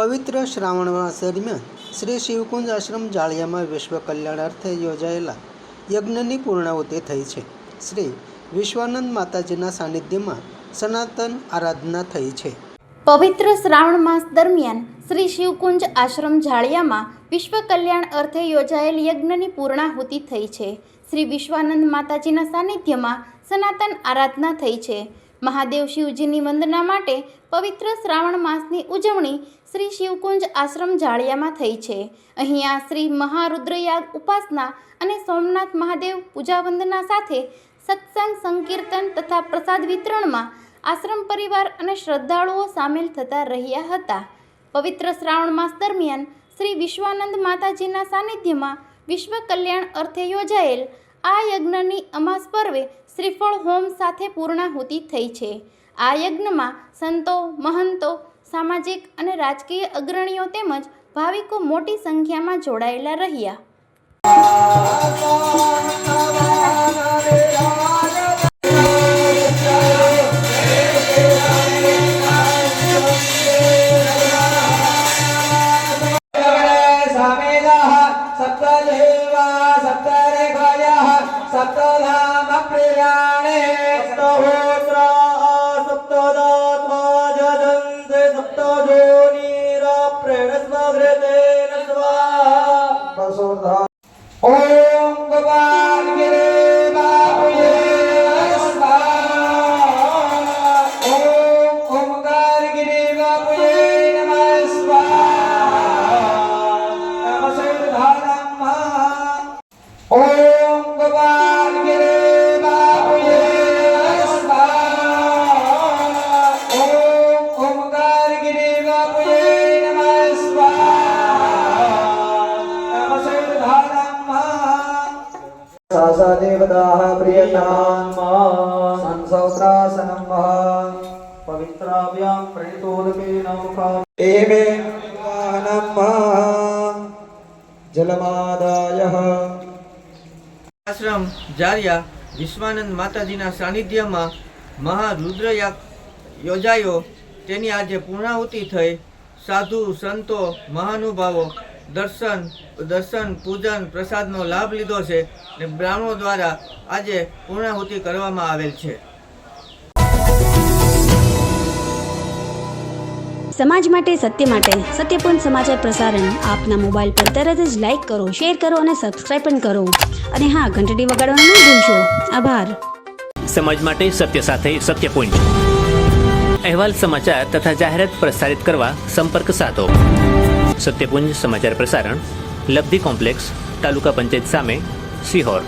પવિત્ર શ્રાવણ માસ દરમિયાન શ્રી શિવકુંજ આશ્રમ જાળિયામાં વિશ્વ કલ્યાણ અર્થે યોજાયેલા યજ્ઞની પૂર્ણાહુતિ થઈ છે. શ્રી વિશ્વાનંદ માતાજીના સાનિધ્યમાં સનાતન આરાધના થઈ છે. પવિત્ર શ્રાવણ માસ દરમિયાન શ્રી શિવકુંજ આશ્રમ જાળિયામાં વિશ્વ કલ્યાણ અર્થે યોજાયેલ યજ્ઞની પૂર્ણાહુતિ થઈ છે. શ્રી વિશ્વાનંદ માતાજીના સાનિધ્યમાં સનાતન આરાધના થઈ છે. મહાદેવ શિવજીની વંદના માટે પવિત્ર શ્રાવણ માસની ઉજવણી શ્રી શિવકુંજ આશ્રમ જાળિયામાં થઈ છે. અહીંયા શ્રી મહારુદ્રયાગ ઉપાસના અને સોમનાથ મહાદેવ પૂજાવંદના સાથે સત્સંગ સંકીર્તન તથા પ્રસાદ વિતરણમાં આશ્રમ પરિવાર અને શ્રદ્ધાળુઓ સામેલ થતા રહ્યા હતા. પવિત્ર શ્રાવણ માસ દરમિયાન શ્રી વિશ્વાનંદ માતાજીના સાનિધ્યમાં વિશ્વ કલ્યાણ અર્થે યોજાયેલ આ યજ્ઞની અમાસ પર્વે શ્રીફળ હોમ સાથે પૂર્ણાહુતિ થઈ છે. આ યજ્ઞમાં સંતો, મહંતો સામાજિક અને રાજકીય અગ્રણીઓ તેમજ ભાવિકો મોટી સંખ્યામાં જોડાયેલા રહ્યા समेदः सप्तदेवा सप्तरेखयः सप्तधामप्रियाणे রে सा देवताः प्रियताम् संसौत्रासनं पवित्राभ्यां प्रणितोदकेन मुखात् एमे वाहनं जलमादायः આશ્રમ જારિયા વિશ્વાનંદ માતાજીના સાનિધ્યમાં મહારુદ્રયાગ યોજાયો તેની આજે પૂર્ણાહુતિ થઈ સાધુ સંતો મહાનુભાવો દર્શન દર્શન પૂજન પ્રસાદનો લાભ લીધો છે ને બ્રાહ્મણો દ્વારા આજે પૂર્ણાહુતિ કરવામાં આવેલ છે. સમાજ માટે સત્ય માટે સત્યપૂર્ણ સમાચાર પ્રસારણ આપના મોબાઈલ પર તરત જ લાઈક કરો શેર કરો અને સબસ્ક્રાઇબ પણ કરો. અને હા ઘંટડી વગાડવાનું ન ભૂલશો. આભાર. સમાજ માટે સત્ય સાથે સત્યપુંજ. અહેવાલ સમાચાર તથા જાહેરાત પ્રસારિત કરવા સંપર્ક સાધો. સત્યપુંજ સમાચાર પ્રસારણ લબ્ધિ કોમ્પ્લેક્સ તાલુકા પંચાયત સામે સિહોર